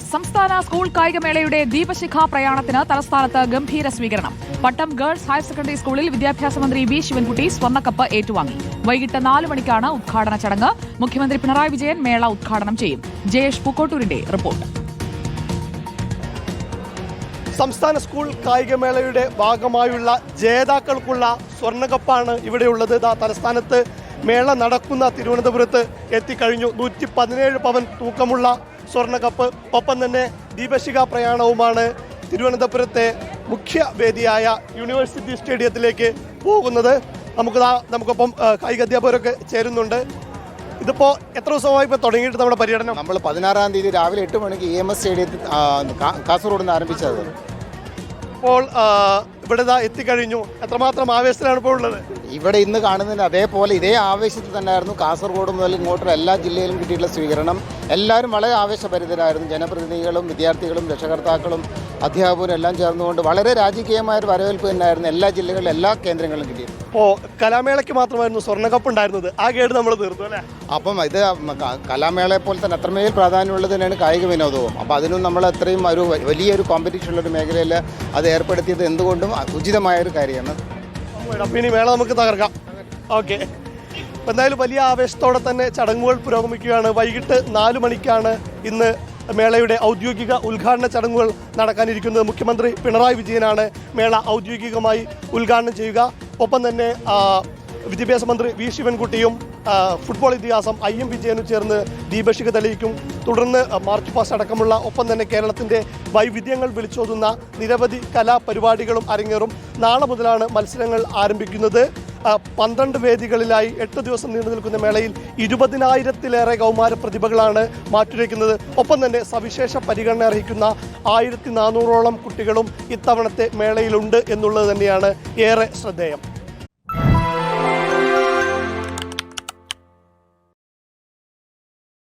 സംസ്ഥാന സ്കൂൾ കായികമേളയുടെ ദീപശിഖ പ്രയാണത്തിന് തലസ്ഥാനത്ത് ഗംഭീര സ്വീകരണം. പട്ടം ഗേൾസ് ഹയർ സെക്കൻഡറി സ്കൂളിൽ വിദ്യാഭ്യാസ മന്ത്രി വി ശിവൻകുട്ടി സ്വർണക്കപ്പ് ഏറ്റുവാങ്ങി. വൈകിട്ട് നാല് മണിക്കാണ് ഉദ്ഘാടന ചടങ്ങ്. മുഖ്യമന്ത്രി പിണറായി വിജയൻ മേള ഉദ്ഘാടനം ചെയ്യും. ജയേഷ് പൂക്കോട്ടൂരിന്റെ റിപ്പോർട്ട്. സംസ്ഥാന സ്കൂൾ കായികമേളയുടെ ഭാഗമായുള്ള ജേതാക്കൾക്കുള്ള സ്വർണകപ്പാണ് ഇവിടെയുള്ളത്. തലസ്ഥാനത്ത് മേള നടക്കുന്ന തിരുവനന്തപുരത്ത് എത്തിക്കഴിഞ്ഞു. നൂറ്റി പതിനേഴ് പവൻ തൂക്കമുള്ള സ്വർണകപ്പ് ഒപ്പം തന്നെ ദീപശിഖ പ്രയാണവുമാണ് തിരുവനന്തപുരത്തെ മുഖ്യ വേദിയായ യൂണിവേഴ്സിറ്റി സ്റ്റേഡിയത്തിലേക്ക് പോകുന്നത്. നമുക്ക് നമുക്കൊപ്പം കായിക അധ്യാപകരൊക്കെ ചേരുന്നുണ്ട്. ഇതിപ്പോ എത്ര ദിവസമായി ഇപ്പോൾ തുടങ്ങിയിട്ട് നമ്മുടെ പര്യടനം? നമ്മൾ പതിനാറാം തീയതി രാവിലെ എട്ട് മണിക്ക് ഇ എം എസ് സ്റ്റേഡിയത്തിൽ കാസർഗോഡ് നിന്ന് ആരംഭിച്ചത്. ഇപ്പോൾ ഇവിടെ ദാ എത്തിക്കഴിഞ്ഞു. എത്രമാത്രം ആവേശത്തിലാണ് ഇപ്പോൾ ഉള്ളത്? ഇവിടെ ഇന്ന് കാണുന്നതിന് അതേപോലെ ഇതേ ആവേശത്തിൽ തന്നെയായിരുന്നു കാസർഗോഡ് മുതൽ ഇങ്ങോട്ടുള്ള എല്ലാ ജില്ലയിലും കിട്ടിയിട്ടുള്ള സ്വീകരണം. എല്ലാവരും വളരെ ആവേശഭരിതരായിരുന്നു. ജനപ്രതിനിധികളും വിദ്യാർത്ഥികളും രക്ഷകർത്താക്കളും അധ്യാപകരും എല്ലാം ചേർന്നുകൊണ്ട് വളരെ രാജകീയമായ ഒരു വരവേൽപ്പ് തന്നെയായിരുന്നു എല്ലാ ജില്ലകളിലും എല്ലാ കേന്ദ്രങ്ങളിലും കിട്ടിയത്. ഓ കലാമേളയ്ക്ക് മാത്രമായിരുന്നു സ്വർണകപ്പ് ഉണ്ടായിരുന്നത്. ആ കേട് നമ്മൾ തീർത്തു അല്ലേ? അപ്പം ഇത് കലാമേളയെ പോലെ തന്നെ അത്രമേൽ പ്രാധാന്യമുള്ളത് തന്നെയാണ് കായിക വിനോദവും. അപ്പോൾ അതിനും നമ്മൾ അത്രയും ഒരു വലിയൊരു കോമ്പറ്റീഷൻ ഉള്ള ഒരു മേഖലയിൽ അത് ഏർപ്പെടുത്തിയത് എന്തുകൊണ്ടും ഉചിതമായ ഒരു കാര്യമാണ്. അപ്പോൾ ഇനി മേള നമുക്ക് തകർക്കാം. ഓക്കെ. എന്തായാലും വലിയ ആവേശത്തോടെ തന്നെ ചടങ്ങുകൾ പുരോഗമിക്കുകയാണ്. വൈകിട്ട് നാല് മണിക്കാണ് ഇന്ന് മേളയുടെ ഔദ്യോഗിക ഉദ്ഘാടന ചടങ്ങുകൾ നടക്കാനിരിക്കുന്നത്. മുഖ്യമന്ത്രി പിണറായി വിജയനാണ് മേള ഔദ്യോഗികമായി ഉദ്ഘാടനം ചെയ്യുക. ഒപ്പം തന്നെ വിദ്യാഭ്യാസ മന്ത്രി വി ശിവൻകുട്ടിയും ഫുട്ബോൾ ഇതിഹാസം ഐ എം വിജയനും ചേർന്ന് ദീപശിഖ തെളിയിക്കും. തുടർന്ന് മാർച്ച് പാസ് അടക്കമുള്ള ഒപ്പം തന്നെ കേരളത്തിന്റെ വൈവിധ്യങ്ങൾ വിളിച്ചോതുന്ന നിരവധി കലാപരിപാടികളും അരങ്ങേറും. നാളെ മുതലാണ് മത്സരങ്ങൾ ആരംഭിക്കുന്നത്. പന്ത്രണ്ട് വേദികളിലായി എട്ട് ദിവസം നീണ്ടു നിൽക്കുന്ന മേളയിൽ ഇരുപതിനായിരത്തിലേറെ കൗമാര പ്രതിഭകളാണ് മാറ്റുരയ്ക്കുന്നത്. ഒപ്പം തന്നെ സവിശേഷ പരിഗണന അർഹിക്കുന്ന ആയിരത്തി നാനൂറോളം കുട്ടികളും ഇത്തവണത്തെ മേളയിലുണ്ട് എന്നുള്ളത് തന്നെയാണ് ഏറെ ശ്രദ്ധേയം.